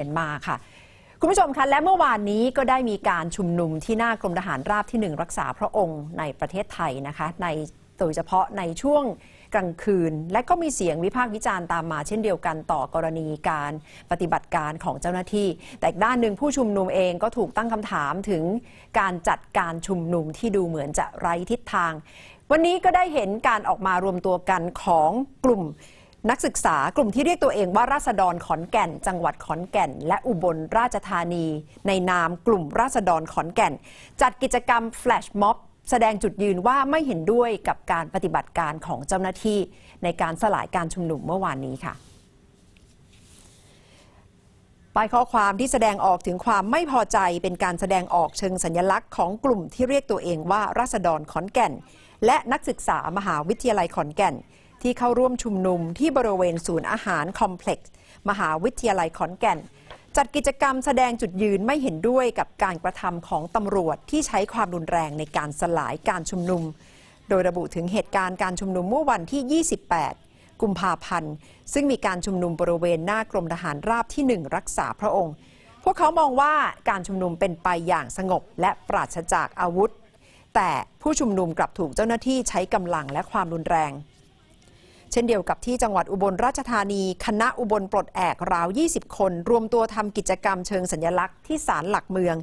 เป็นมาค่ะ คุณผู้ชมคะและเมื่อวานนี้ก็ได้มีการชุมนุมที่หน้ากรมทหารราบที่หนึ่งรักษาพระองค์ในประเทศไทยนะคะ ในโดยเฉพาะในช่วงกลางคืน และก็มีเสียงวิพากษ์วิจารณ์ตามมาเช่นเดียวกันต่อกรณีการปฏิบัติการของเจ้าหน้าที่ แต่อีกด้านหนึ่งผู้ชุมนุมเองก็ถูกตั้งคำถามถึงการจัดการชุมนุมที่ดูเหมือนจะไร้ทิศทาง วันนี้ก็ได้เห็นการออกมารวมตัวกันของกลุ่ม นักศึกษากลุ่มที่เรียกตัวเองว่าราษฎรขอนแก่น จังหวัดขอนแก่น และอุบลราชธานี ในนามกลุ่มราษฎรขอนแก่น จัดกิจกรรมแฟลชม็อบแสดงจุดยืนว่าไม่เห็นด้วยกับการปฏิบัติการของเจ้าหน้าที่ ในการสลายการชุมนุมเมื่อวานนี้ค่ะป้ายข้อความที่แสดงออกถึงความไม่พอใจเป็นการแสดงออกเชิงสัญลักษณ์ของกลุ่มที่เรียกตัวเองว่าราษฎรขอนแก่น และนักศึกษามหาวิทยาลัยขอนแก่น ที่เข้าร่วมชุมนุมที่บริเวณศูนย์อาหารคอมเพล็กซ์มหาวิทยาลัยขอนแก่น จัดกิจกรรมแสดงจุดยืนไม่เห็นด้วยกับการกระทำของตำรวจที่ใช้ความรุนแรงในการสลายการชุมนุม โดยระบุถึงเหตุการณ์การชุมนุมเมื่อวันที่ 28 กุมภาพันธ์ ซึ่งมีการชุมนุมบริเวณหน้ากรมทหารราบที่ 1 รักษาพระองค์ พวกเขามองว่าการชุมนุมเป็นไปอย่างสงบและปราศจากอาวุธ แต่ผู้ชุมนุมกลับถูกเจ้าหน้าที่ใช้กำลังและความรุนแรง เช่นเดียวกับที่จังหวัดอุบลราชธานี คณะอุบลปลดแอกราว 20 คน รวมตัวทำกิจกรรมเชิงสัญลักษณ์ที่ศาลหลักเมือง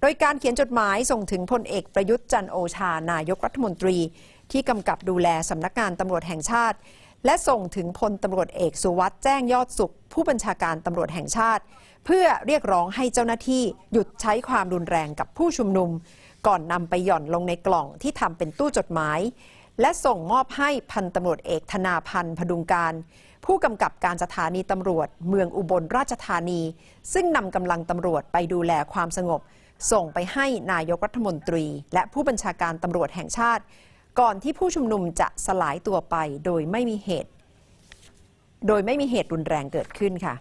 โดยการเขียนจดหมายส่งถึงพลเอกประยุทธ์จันโอชานายกรัฐมนตรี ที่กำกับดูแลสำนักงานตำรวจแห่งชาติ และส่งถึงพลตำรวจเอกสุวัสด์แจ้งยอดสุข ผู้บัญชาการตำรวจแห่งชาติ เพื่อเรียกร้องให้เจ้าหน้าที่หยุดใช้ความรุนแรงกับผู้ชุมนุม ก่อนนำไปหย่อนลงในกล่องที่ทำเป็นตู้จดหมาย และส่งมอบให้พันตำรวจเอกธนาพันธ์พดุงการ ผู้กำกับการสถานีตำรวจ เมืองอุบลราชธานี ซึ่งนำกำลังตำรวจไปดูแลความสงบ ส่งไปให้นายกรัฐมนตรี และผู้บัญชาการตำรวจแห่งชาติ ก่อนที่ผู้ชุมนุมจะสลายตัวไปโดยไม่มีเหตุ โดยไม่มีเหตุรุนแรงเกิดขึ้นค่ะ